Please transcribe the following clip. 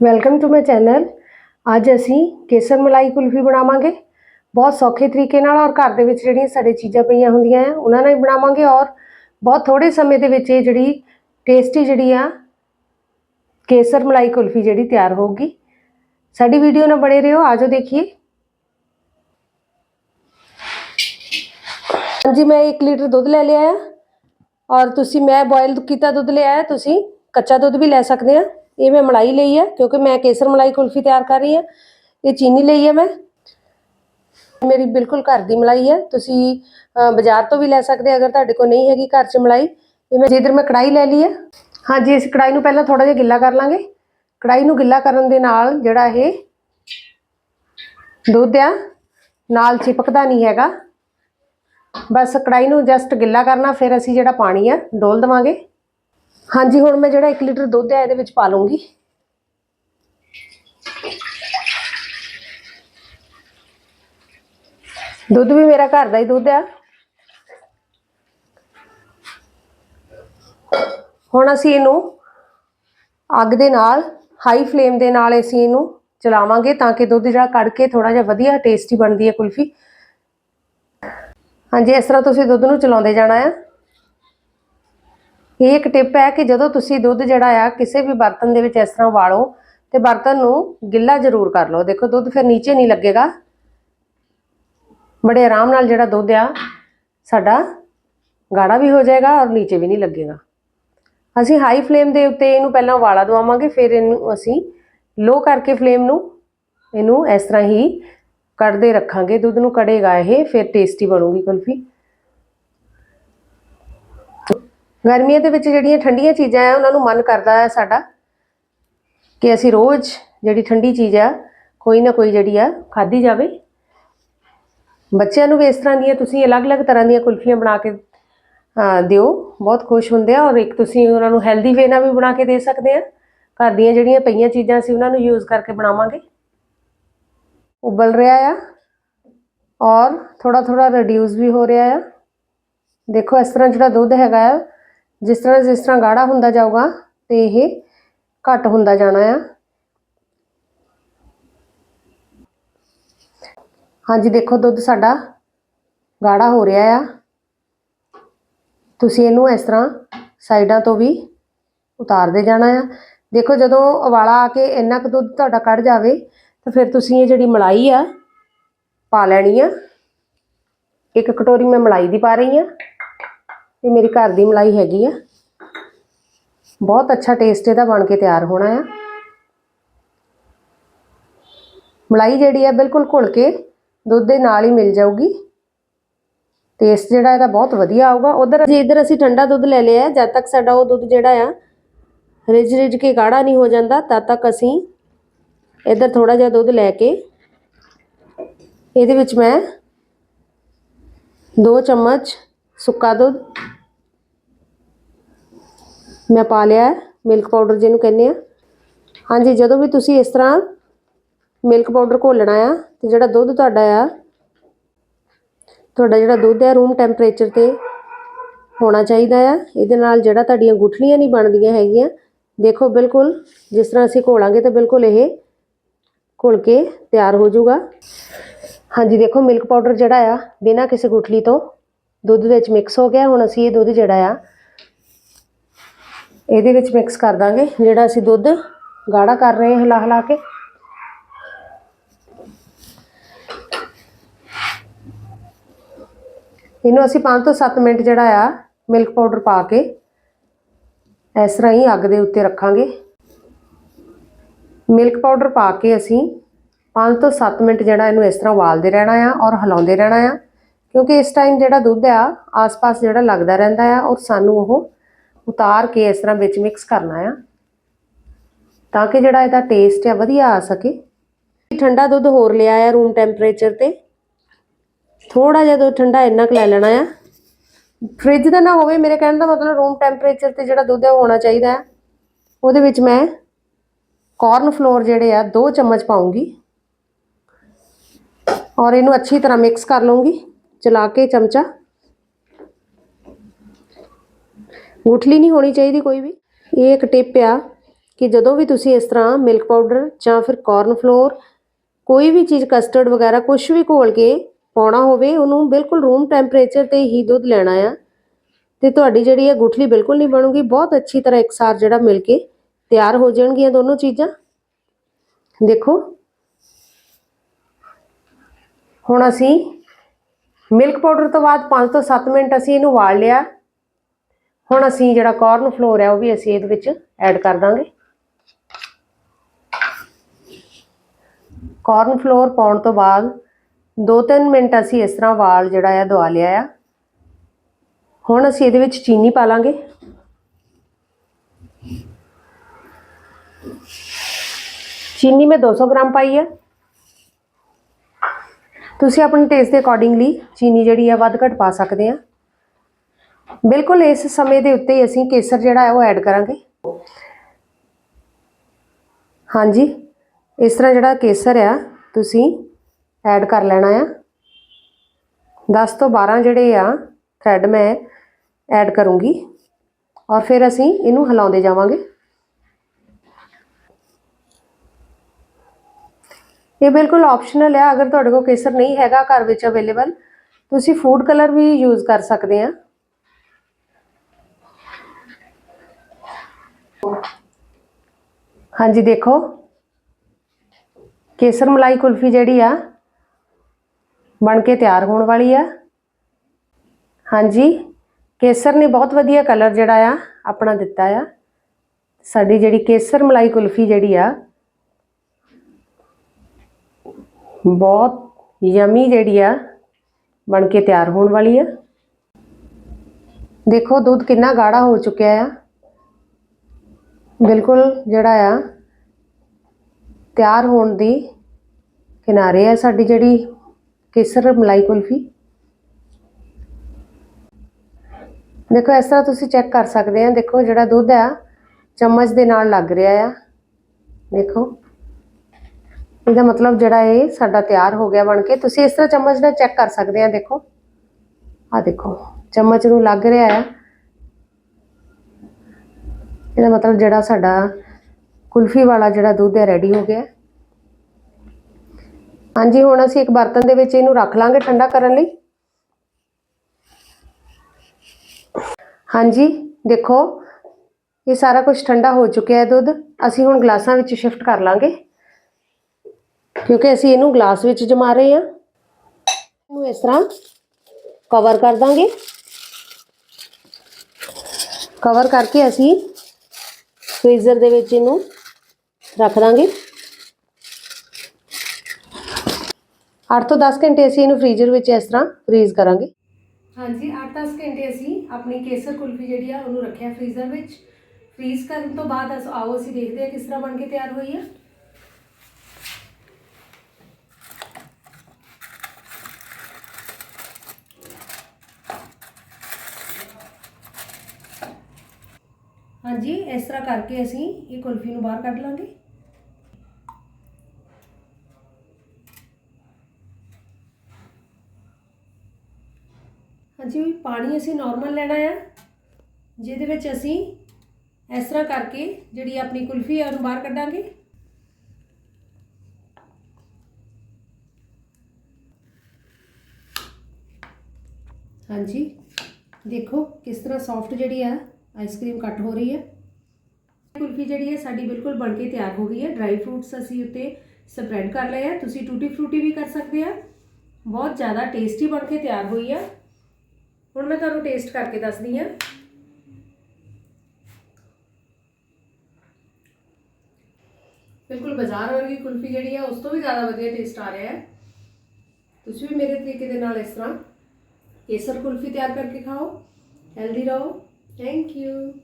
Welcome to my channel ਅੱਜ ਅਸੀਂ ਕੇਸਰ ਮਲਾਈ ਕੁਲਫੀ ਬਣਾਵਾਂਗੇ। ਬਹੁਤ ਸੌਖੇ ਤਰੀਕੇ ਨਾਲ ਔਰ ਘਰ ਦੇ ਵਿੱਚ ਜਿਹੜੀਆਂ ਸਾਡੇ ਚੀਜ਼ਾਂ ਪਈਆਂ ਹੁੰਦੀਆਂ ਆ, ਉਹਨਾਂ ਨਾਲ ਹੀ ਬਣਾਵਾਂਗੇ ਔਰ ਬਹੁਤ ਥੋੜੇ ਸਮੇਂ ਦੇ ਵਿੱਚ ਇਹ ਜਿਹੜੀ ਟੇਸਟੀ ਜਿਹੜੀ ਆ, ਕੇਸਰ ਮਲਾਈ ਕੁਲਫੀ ਜਿਹੜੀ ਤਿਆਰ ਹੋਊਗੀ। ਸਾਡੀ ਵੀਡੀਓ ਨਾਲ ਬਣੇ ਰਹੋ ਆਜੋ ਦੇਖੀਏ। ਹਾਂਜੀ, ਮੈਂ 1 ਲੀਟਰ ਦੁੱਧ ਲੈ ਲਿਆ ਆ। ਔਰ ਤੁਸੀਂ, ਮੈਂ ਬੋਇਲ ਕੀਤਾ ਦੁੱਧ ਲਿਆ ਤੁਸੀਂ ਕੱਚਾ ਦੁੱਧ ਵੀ ਲੈ ਸਕਦੇ ਆ। ਇਹ ਮੈਂ ਮਲਾਈ ਲਈ ਹੈ ਕਿਉਂਕਿ ਮੈਂ ਕੇਸਰ ਮਲਾਈ ਕੁਲਫੀ ਤਿਆਰ ਕਰ ਰਹੀ ਹਾਂ ਇਹ ਚੀਨੀ ਲਈ ਹੈ ਮੈਂ। ਮੇਰੀ ਬਿਲਕੁਲ ਘਰ ਦੀ ਮਲਾਈ ਹੈ ਤੁਸੀਂ ਬਾਜ਼ਾਰ ਤੋਂ ਵੀ ਲੈ ਸਕਦੇ ਅਗਰ ਤੁਹਾਡੇ ਕੋਲ ਨਹੀਂ ਹੈਗੀ ਘਰ 'ਚ ਮਲਾਈ। ਇਹ ਮੈਂ, ਜਿੱਧਰ ਮੈਂ ਕੜਾਈ ਲੈ ਲਈ ਹੈ ਹਾਂਜੀ, ਇਸ ਕੜਾਈ ਨੂੰ ਪਹਿਲਾਂ ਥੋੜਾ ਜਿਹਾ ਗਿੱਲਾ ਕਰ ਲਾਂਗੇ। ਕੜਾਈ ਨੂੰ ਗਿੱਲਾ ਕਰਨ ਦੇ ਨਾਲ ਜਿਹੜਾ ਇਹ ਦੁੱਧ ਆ, ਨਾਲ ਚਿਪਕਦਾ ਨਹੀਂ ਹੈਗਾ। ਬਸ ਕੜਾਈ ਨੂੰ ਜਸਟ ਗਿੱਲਾ ਕਰਨਾ, ਫਿਰ ਅਸੀਂ ਜਿਹੜਾ ਪਾਣੀ ਆ ਡੋਲ ਦਵਾਂਗੇ। ਹਾਂਜੀ, ਹੁਣ ਮੈਂ ਜਿਹੜਾ 1 ਲੀਟਰ ਦੁੱਧ ਹੈ, ਇਹਦੇ ਵਿੱਚ ਪਾ ਲੂੰਗੀ ਦੁੱਧ ਵੀ ਮੇਰਾ ਘਰ ਦਾ ਹੀ ਦੁੱਧ ਆ। ਹੁਣ ਅਸੀਂ ਇਹਨੂੰ ਅੱਗ ਦੇ ਨਾਲ ਹਾਈ ਫਲੇਮ ਦੇ ਨਾਲ ਅਸੀਂ ਇਹਨੂੰ ਚਲਾਵਾਂਗੇ ਤਾਂ ਕਿ ਦੁੱਧ ਜਿਹੜਾ ਕੱਢ ਕੇ ਥੋੜਾ ਜਿਹਾ ਵਧੀਆ ਟੇਸਟੀ ਬਣਦੀ ਹੈ ਕੁਲਫੀ। ਹਾਂਜੀ, ਇਸ ਤਰ੍ਹਾਂ ਤੁਸੀਂ ਦੁੱਧ ਨੂੰ ਚਲਾਉਂਦੇ ਜਾਣਾ ਆ। ਇਹ ਇੱਕ ਟਿਪ ਹੈ ਕਿ ਜਦੋਂ ਤੁਸੀਂ ਦੁੱਧ ਜਿਹੜਾ ਆ ਕਿਸੇ ਵੀ ਬਰਤਨ ਦੇ ਵਿੱਚ ਇਸ ਤਰ੍ਹਾਂ ਵਾਲੋ ਤੇ ਬਰਤਨ ਨੂੰ ਗਿੱਲਾ ਜ਼ਰੂਰ ਕਰ ਲਓ। ਦੇਖੋ ਦੁੱਧ ਫਿਰ ਨੀਚੇ ਨਹੀਂ ਲੱਗੇਗਾ। ਬੜੇ ਆਰਾਮ ਨਾਲ ਜਿਹੜਾ ਦੁੱਧ ਆ, ਸਾਡਾ ਗਾੜਾ ਵੀ ਹੋ ਜਾਏਗਾ ਔਰ ਨੀਚੇ ਵੀ ਨਹੀਂ ਲੱਗੇਗਾ। ਅਸੀਂ ਹਾਈ ਫਲੇਮ ਦੇ ਉੱਤੇ ਇਹਨੂੰ ਪਹਿਲਾਂ ਵਾਲਾ ਦਵਾਵਾਂਗੇ, ਫਿਰ ਇਹਨੂੰ ਅਸੀਂ ਲੋ ਕਰਕੇ ਫਲੇਮ ਨੂੰ ਇਹਨੂੰ ਇਸ ਤਰ੍ਹਾਂ ਹੀ ਕੱਢਦੇ ਰੱਖਾਂਗੇ। ਦੁੱਧ ਨੂੰ ਕੜੇਗਾ ਇਹ, ਫਿਰ ਟੇਸਟੀ ਬਣੂਗੀ ਕੁਲਫੀ। ਗਰਮੀਆਂ ਦੇ ਵਿੱਚ ਜਿਹੜੀਆਂ ਠੰਡੀਆਂ ਚੀਜ਼ਾਂ ਆ, ਉਹਨਾਂ ਨੂੰ ਮਨ ਕਰਦਾ ਹੈ ਸਾਡਾ ਕਿ ਅਸੀਂ ਰੋਜ਼ ਜਿਹੜੀ ਠੰਡੀ ਚੀਜ਼ ਆ, ਕੋਈ ਨਾ ਕੋਈ ਜਿਹੜੀ ਆ, ਖਾਧੀ ਜਾਵੇ। ਬੱਚਿਆਂ ਨੂੰ ਵੀ ਇਸ ਤਰ੍ਹਾਂ ਦੀਆਂ ਤੁਸੀਂ ਅਲੱਗ-ਅਲੱਗ ਤਰ੍ਹਾਂ ਦੀਆਂ ਕੁਲਫੀਆਂ ਬਣਾ ਕੇ ਦਿਓ। ਬਹੁਤ ਖੁਸ਼ ਹੁੰਦੇ ਆ ਔਰ ਇੱਕ ਤੁਸੀਂ ਉਹਨਾਂ ਨੂੰ ਹੈਲਦੀ ਵੇ ਨਾਲ ਵੀ ਬਣਾ ਕੇ ਦੇ ਸਕਦੇ ਆ। ਘਰ ਦੀਆਂ ਜਿਹੜੀਆਂ ਪਈਆਂ ਚੀਜ਼ਾਂ ਅਸੀਂ ਉਹਨਾਂ ਨੂੰ ਯੂਜ਼ ਕਰਕੇ ਬਣਾਵਾਂਗੇ। ਉਬਲ ਰਿਹਾ ਆ ਔਰ ਥੋੜਾ ਥੋੜਾ ਰਿਡਿਊਸ ਵੀ ਹੋ ਰਿਹਾ ਆ। ਦੇਖੋ ਇਸ ਤਰ੍ਹਾਂ ਜਿਹੜਾ ਦੁੱਧ ਹੈਗਾ ਆ ਜਿਸ ਤਰ੍ਹਾਂ ਜਿਸ ਤਰ੍ਹਾਂ ਗਾੜਾ ਹੁੰਦਾ ਜਾਊਗਾ ਤੇ ਇਹ ਘੱਟ ਹੁੰਦਾ ਜਾਣਾ ਆ। ਹਾਂਜੀ, ਦੇਖੋ ਦੁੱਧ ਸਾਡਾ ਗਾੜਾ ਹੋ ਰਿਹਾ ਆ। ਤੁਸੀਂ ਇਹਨੂੰ ਇਸ ਤਰ੍ਹਾਂ ਸਾਈਡਾਂ ਤੋਂ ਵੀ ਉਤਾਰਦੇ ਜਾਣਾ ਆ। ਦੇਖੋ ਜਦੋਂ ਉਬਾਲਾ ਆ ਕੇ ਇੰਨਾ ਕੁ ਦੁੱਧ ਤੁਹਾਡਾ ਕੱਢ ਜਾਵੇ, ਤਾਂ ਫਿਰ ਤੁਸੀਂ ਇਹ ਜਿਹੜੀ ਮਲਾਈ ਆ ਪਾ ਲੈਣੀ ਆ। ਇੱਕ ਕਟੋਰੀ ਮੈਂ ਮਲਾਈ ਦੀ ਪਾ ਰਹੀ ਆ। ਇਹ ਮੇਰੀ ਘਰ ਦੀ ਮਲਾਈ ਹੈਗੀ ਆ। ਬਹੁਤ ਅੱਛਾ ਟੇਸਟ ਇਹਦਾ ਬਣ ਕੇ ਤਿਆਰ ਹੋਣਾ ਆ। ਮਲਾਈ ਜਿਹੜੀ ਆ ਬਿਲਕੁਲ ਘੁਲ ਕੇ ਦੁੱਧ ਦੇ ਨਾਲ ਹੀ ਮਿਲ ਜਾਊਗੀ। ਟੇਸਟ ਜਿਹੜਾ ਇਹਦਾ ਬਹੁਤ ਵਧੀਆ ਆਊਗਾ। ਉਧਰ ਜੇ ਇਧਰ ਅਸੀਂ ਠੰਡਾ ਦੁੱਧ ਲੈ ਲਿਆ, ਜਦ ਤੱਕ ਸਾਡਾ ਉਹ ਦੁੱਧ ਜਿਹੜਾ ਆ ਰਿਜ ਰਿਜ ਕੇ ਗਾੜਾ ਨਹੀਂ ਹੋ ਜਾਂਦਾ, ਤਦ ਤੱਕ ਅਸੀਂ ਇਧਰ ਥੋੜਾ ਜਿਹਾ ਦੁੱਧ ਲੈ ਕੇ ਇਹਦੇ ਵਿੱਚ ਮੈਂ 2 ਚਮਚ ਸੁੱਕਾ ਦੁੱਧ ਮੈਂ ਪਾ ਲਿਆ ਮਿਲਕ ਪਾਊਡਰ ਜਿਹਨੂੰ ਕਹਿੰਦੇ ਆ। ਹਾਂਜੀ, ਜਦੋਂ ਵੀ ਤੁਸੀਂ ਇਸ ਤਰ੍ਹਾਂ ਮਿਲਕ ਪਾਊਡਰ ਘੋਲਣਾ ਆ ਤੇ ਜਿਹੜਾ ਦੁੱਧ ਤੁਹਾਡਾ ਆ, ਤੁਹਾਡਾ ਜਿਹੜਾ ਦੁੱਧ ਹੈ ਰੂਮ ਟੈਂਪਰੇਚਰ ਤੇ ਹੋਣਾ ਚਾਹੀਦਾ ਆ। ਇਹਦੇ ਨਾਲ ਜਿਹੜਾ ਤੁਹਾਡੀਆਂ ਗੁਠਲੀਆਂ ਨਹੀਂ ਬਣਦੀਆਂ ਹੈਗੀਆਂ, ਦੇਖੋ ਬਿਲਕੁਲ ਜਿਸ ਤਰ੍ਹਾਂ ਅਸੀਂ ਘੋਲਾਂਗੇ ਤਾਂ ਬਿਲਕੁਲ ਇਹ ਘੁਲ ਕੇ ਤਿਆਰ ਹੋ ਜਾਊਗਾ। ਹਾਂਜੀ, ਦੇਖੋ ਮਿਲਕ ਪਾਊਡਰ ਜਿਹੜਾ ਆ, ਬਿਨਾਂ ਕਿਸੇ ਗੁਠਲੀ ਤੋਂ ਦੁੱਧ ਵਿੱਚ ਮਿਕਸ ਹੋ ਗਿਆ, ਹੁਣ ਅਸੀਂ ਇਹ ਦੁੱਧ ਜਿਹੜਾ ਆ ਇਹਦੇ ਵਿੱਚ ਮਿਕਸ ਕਰ ਦਾਂਗੇ, ਜਿਹੜਾ ਅਸੀਂ ਦੁੱਧ ਗਾੜਾ ਕਰ ਰਹੇ ਹਾਂ ਹਿਲਾ ਹਿਲਾ ਕੇ। ਇਹਨੂੰ ਅਸੀਂ 5 ਤੋਂ 7 ਮਿੰਟ ਜਿਹੜਾ ਆ ਮਿਲਕ ਪਾਊਡਰ ਪਾ ਕੇ ਇਸ ਤਰ੍ਹਾਂ ਹੀ ਅੱਗ ਦੇ ਉੱਤੇ ਰੱਖਾਂਗੇ। ਮਿਲਕ ਪਾਊਡਰ ਪਾ ਕੇ ਅਸੀਂ 5 ਤੋਂ 7 ਮਿੰਟ ਜਿਹੜਾ ਇਹਨੂੰ ਇਸ ਤਰ੍ਹਾਂ ਉਬਾਲਦੇ ਰਹਿਣਾ ਆ ਔਰ ਹਿਲਾਉਂਦੇ ਰਹਿਣਾ ਆ, ਕਿਉਂਕਿ ਇਸ ਟਾਈਮ ਜਿਹੜਾ ਦੁੱਧ ਆ, ਆਸ-ਪਾਸ ਜਿਹੜਾ ਲੱਗਦਾ ਰਹਿੰਦਾ ਆ ਔਰ ਸਾਨੂੰ ਉਹ ਉਤਾਰ ਕੇ ਇਸ ਤਰ੍ਹਾਂ ਵਿੱਚ ਮਿਕਸ ਕਰਨਾ ਆ, ਤਾਂ ਕਿ ਜਿਹੜਾ ਇਹਦਾ ਟੇਸਟ ਆ ਵਧੀਆ ਆ ਸਕੇ। ਠੰਡਾ ਦੁੱਧ ਹੋਰ ਲਿਆ ਆ ਰੂਮ ਟੈਂਪਰੇਚਰ ਤੇ। ਥੋੜਾ ਜਿਹਾ ਦੁੱਧ ਠੰਡਾ ਇੰਨਾ ਕੁ ਲੈ ਲੈਣਾ ਆ। ਫ੍ਰਿਜ ਦਾ ਨਾ ਹੋਵੇ, ਮੇਰੇ ਕਹਿਣ ਦਾ ਮਤਲਬ ਰੂਮ ਟੈਂਪਰੇਚਰ ਤੇ ਜਿਹੜਾ ਦੁੱਧ ਹੈ ਹੋਣਾ ਚਾਹੀਦਾ ਹੈ ਉਹਦੇ ਵਿੱਚ ਮੈਂ ਕਾਰਨ ਫਲੋਰ ਜਿਹੜੇ ਆ 2 ਚਮਚ ਪਾਉਂਗੀ। ਔਰ ਇਹਨੂੰ ਅੱਛੀ ਤਰ੍ਹਾਂ ਮਿਕਸ ਕਰ ਲਵਾਂਗੀ ਚਲਾ ਕੇ ਚਮਚਾ। ਗੁਠਲੀ ਨਹੀਂ ਹੋਣੀ ਚਾਹੀਦੀ ਕੋਈ ਵੀ। ਇਹ ਇੱਕ ਟਿਪ ਆ ਕਿ ਜਦੋਂ ਵੀ ਤੁਸੀਂ ਇਸ ਤਰ੍ਹਾਂ ਮਿਲਕ ਪਾਊਡਰ ਜਾਂ ਫਿਰ ਕਾਰਨ ਫਲੋਰ, ਕੋਈ ਵੀ ਚੀਜ਼ ਕਸਟਰਡ ਵਗੈਰਾ ਕੁਝ ਵੀ ਘੋਲ ਕੇ ਪਾਉਣਾ ਹੋਵੇ, ਉਹਨੂੰ ਬਿਲਕੁਲ ਰੂਮ ਟੈਂਪਰੇਚਰ ਤੇ ਹੀ ਦੁੱਧ ਲੈਣਾ ਆ। ਤੇ ਤੁਹਾਡੀ ਜਿਹੜੀ ਹੈ ਗੁਠਲੀ ਬਿਲਕੁਲ ਨਹੀਂ ਬਣੂਗੀ। ਬਹੁਤ ਅੱਛੀ ਤਰ੍ਹਾਂ ਇਕਸਾਰ ਜਿਹੜਾ ਮਿਲ ਕੇ ਤਿਆਰ ਹੋ ਜਾਣਗੀਆਂ ਦੋਨੋਂ ਚੀਜ਼ਾਂ। ਦੇਖੋ। ਹੁਣ ਅਸੀਂ ਮਿਲਕ ਪਾਊਡਰ ਤੋਂ ਬਾਅਦ 5 ਤੋਂ 7 ਮਿੰਟ ਅਸੀਂ ਇਹਨੂੰ ਵਾਲ ਲਿਆ। ਹੁਣ ਅਸੀਂ ਜਿਹੜਾ ਕੋਰਨ ਫਲੋਰ ਹੈ ਉਹ ਵੀ ਅਸੀਂ ਇਹਦੇ ਵਿੱਚ ਐਡ ਕਰ ਦਾਂਗੇ। ਕੋਰਨ ਫਲੋਰ ਪਾਉਣ ਤੋਂ ਬਾਅਦ 2-3 ਮਿੰਟ ਅਸੀਂ ਇਸ ਤਰ੍ਹਾਂ ਵਾਲ ਜਿਹੜਾ ਆ ਦਵਾ ਲਿਆ ਆ। ਹੁਣ ਅਸੀਂ ਇਹਦੇ ਵਿੱਚ ਚੀਨੀ ਪਾ ਲਾਂਗੇ। ਚੀਨੀ ਮੈਂ 200 ਗ੍ਰਾਮ ਪਾਈ ਹੈ ਤੁਸੀਂ ਆਪਣੇ ਟੇਸਟ ਦੇ ਅਕੋਰਡਿੰਗਲੀ ਚੀਨੀ ਜਿਹੜੀ ਆ ਵੱਧ ਘੱਟ ਪਾ ਸਕਦੇ ਆ। ਬਿਲਕੁਲ ਇਸ ਸਮੇਂ ਦੇ ਉੱਤੇ ਹੀ ਅਸੀਂ ਕੇਸਰ ਜਿਹੜਾ ਹੈ ਉਹ ਐਡ ਕਰਾਂਗੇ। ਹਾਂਜੀ, ਇਸ ਤਰ੍ਹਾਂ ਜਿਹੜਾ ਕੇਸਰ ਆ, ਤੁਸੀਂ ਐਡ ਕਰ ਲੈਣਾ ਆ। 10 ਤੋਂ 12 ਜਿਹੜੇ ਆ ਥ੍ਰੈਡ ਮੈਂ ਐਡ ਕਰੂੰਗੀ ਔਰ ਫਿਰ ਅਸੀਂ ਇਹਨੂੰ ਹਿਲਾਉਂਦੇ ਜਾਵਾਂਗੇ। ਇਹ ਬਿਲਕੁਲ ਆਪਸ਼ਨਲ ਹੈ ਅਗਰ ਤੁਹਾਡੇ ਕੋਲ ਕੇਸਰ ਨਹੀਂ ਹੈਗਾ ਘਰ ਵਿੱਚ ਅਵੇਲੇਬਲ ਤੁਸੀਂ ਫੂਡ ਕਲਰ ਵੀ ਯੂਜ਼ ਕਰ ਸਕਦੇ ਆ। ਹਾਂਜੀ, ਦੇਖੋ। ਕੇਸਰ ਮਲਾਈ ਕੁਲਫੀ ਜਿਹੜੀ ਆ, ਬਣ ਕੇ ਤਿਆਰ ਹੋਣ ਵਾਲੀ ਆ। ਹਾਂਜੀ, ਕੇਸਰ ਨੇ ਬਹੁਤ ਵਧੀਆ ਕਲਰ ਜਿਹੜਾ ਆ, ਆਪਣਾ ਦਿੱਤਾ ਆ। ਸਾਡੀ ਜਿਹੜੀ ਕੇਸਰ ਮਲਾਈ ਕੁਲਫੀ ਜਿਹੜੀ ਆ, ਬਹੁਤ ਯਮੀ ਜਿਹੜੀ ਆ, ਬਣ ਕੇ ਤਿਆਰ ਹੋਣ ਵਾਲੀ ਆ। ਦੇਖੋ, ਦੁੱਧ ਕਿੰਨਾ ਗਾੜਾ ਹੋ ਚੁੱਕਿਆ ਆ। ਬਿਲਕੁਲ ਜਿਹੜਾ ਆ, ਤਿਆਰ ਹੋਣ ਦੀ ਕਿਨਾਰੇ ਆ ਸਾਡੀ ਜਿਹੜੀ ਕੇਸਰ ਮਲਾਈ ਕੁਲਫੀ। ਦੇਖੋ, ਇਸ ਤਰ੍ਹਾਂ ਤੁਸੀਂ ਚੈੱਕ ਕਰ ਸਕਦੇ ਆ। ਦੇਖੋ, ਜਿਹੜਾ ਦੁੱਧ ਆ, ਚਮਚ ਦੇ ਨਾਲ ਲੱਗ ਰਿਹਾ ਆ। ਦੇਖੋ, ਇਹਦਾ ਮਤਲਬ ਜਿਹੜਾ ਇਹ ਸਾਡਾ ਤਿਆਰ ਹੋ ਗਿਆ ਬਣ ਕੇ। ਤੁਸੀਂ ਇਸ ਤਰ੍ਹਾਂ ਚਮਚ ਨਾਲ ਚੈੱਕ ਕਰ ਸਕਦੇ ਆ। ਦੇਖੋ ਆ ਦੇਖੋ, ਚਮਚ ਨੂੰ ਲੱਗ ਰਿਹਾ ਆ। ਇਹਦਾ ਮਤਲਬ ਜਿਹੜਾ ਸਾਡਾ ਕੁਲਫੀ ਵਾਲਾ ਜਿਹੜਾ ਦੁੱਧ ਹੈ ਰੈਡੀ ਹੋ ਗਿਆ। ਹਾਂਜੀ, ਹੁਣ ਅਸੀਂ ਇੱਕ ਬਰਤਨ ਦੇ ਵਿੱਚ ਇਹਨੂੰ ਰੱਖ ਲਾਂਗੇ ਠੰਡਾ ਕਰਨ ਲਈ। ਹਾਂਜੀ, ਦੇਖੋ, ਇਹ ਸਾਰਾ ਕੁਝ ਠੰਡਾ ਹੋ ਚੁੱਕਿਆ ਹੈ ਦੁੱਧ। ਅਸੀਂ ਹੁਣ ਗਲਾਸਾਂ ਵਿੱਚ ਸ਼ਿਫਟ ਕਰ ਲਾਂਗੇ। ਕਿਉਂਕਿ ਅਸੀਂ ਇਹਨੂੰ ਗਲਾਸ ਵਿੱਚ ਜਮਾ ਰਹੇ ਹਾਂ। ਇਹਨੂੰ ਇਸ ਤਰ੍ਹਾਂ ਕਵਰ ਕਰ ਦਾਂਗੇ। ਕਵਰ ਕਰਕੇ ਅਸੀਂ ਫ੍ਰੀਜ਼ਰ ਦੇ ਵਿੱਚ ਇਹਨੂੰ ਰੱਖ ਦਾਂਗੇ। 8 ਤੋਂ 10 ਘੰਟੇ ਅਸੀਂ ਇਹਨੂੰ ਫ੍ਰੀਜ਼ਰ ਵਿੱਚ ਇਸ ਤਰ੍ਹਾਂ ਫ੍ਰੀਜ਼ ਕਰਾਂਗੇ। ਹਾਂਜੀ 8-10 ਘੰਟੇ ਅਸੀਂ ਆਪਣੀ ਕੇਸਰ ਕੁਲਫੀ ਜਿਹੜੀ ਆ ਉਹਨੂੰ ਰੱਖਿਆ ਫ੍ਰੀਜ਼ਰ ਵਿੱਚ। ਫ੍ਰੀਜ਼ ਕਰਨ ਤੋਂ ਬਾਅਦ ਅਸ ਆਓ, ਅਸੀਂ ਦੇਖਦੇ ਹਾਂ ਕਿਸ ਤਰ੍ਹਾਂ ਬਣ ਕੇ ਤਿਆਰ ਹੋਈ ਹੈ ਹਾਂਜੀ, ਇਸ ਤਰ੍ਹਾਂ ਕਰਕੇ ਅਸੀਂ ਇਹ ਕੁਲਫੀ ਨੂੰ ਬਾਹਰ ਕੱਢ ਲਾਂਗੇ। ਹਾਂਜੀ, ਪਾਣੀ ਅਸੀਂ ਨਾਰਮਲ ਲੈਣਾ ਆ, ਜਿਹਦੇ ਵਿੱਚ ਅਸੀਂ ਇਸ ਤਰ੍ਹਾਂ ਕਰਕੇ ਜਿਹੜੀ ਆਪਣੀ ਕੁਲਫੀ ਆ ਉਹਨੂੰ ਬਾਹਰ ਕੱਢਾਂਗੇ। ਹਾਂਜੀ, ਦੇਖੋ ਕਿਸ ਤਰ੍ਹਾਂ ਸੌਫਟ ਜਿਹੜੀ ਆ। ਆਈਸਕ੍ਰੀਮ ਕੱਟ ਹੋ ਰਹੀ ਹੈ ਕੁਲਫੀ ਜਿਹੜੀ ਹੈ ਸਾਡੀ ਬਿਲਕੁਲ ਬਣ ਕੇ ਤਿਆਰ ਹੋ ਗਈ ਹੈ ਡਰਾਈ ਫਰੂਟਸ ਅਸੀਂ ਉੱਤੇ ਸਪਰੈਡ ਕਰ ਲਏ ਆ ਤੁਸੀਂ ਟੂਟੀ ਫਰੂਟੀ ਵੀ ਕਰ ਸਕਦੇ ਆ ਬਹੁਤ ਜ਼ਿਆਦਾ ਟੇਸਟੀ ਬਣ ਕੇ ਤਿਆਰ ਹੋਈ ਆ ਹੁਣ ਮੈਂ ਤੁਹਾਨੂੰ ਟੇਸਟ ਕਰਕੇ ਦੱਸਦੀ ਆ ਬਿਲਕੁਲ ਬਾਜ਼ਾਰ ਵਰਗੀ ਕੁਲਫੀ ਜਿਹੜੀ ਆ ਉਸ ਤੋਂ ਵੀ ਜ਼ਿਆਦਾ ਵਧੀਆ ਟੇਸਟ ਆ ਰਿਹਾ ਹੈ ਤੁਸੀਂ ਵੀ ਮੇਰੇ ਤਰੀਕੇ ਦੇ ਨਾਲ ਇਸ ਤਰ੍ਹਾਂ ਕੇਸਰ ਕੁਲਫੀ ਤਿਆਰ ਕਰਕੇ ਖਾਓ ਹੈਲਦੀ ਰਹੋ Thank you.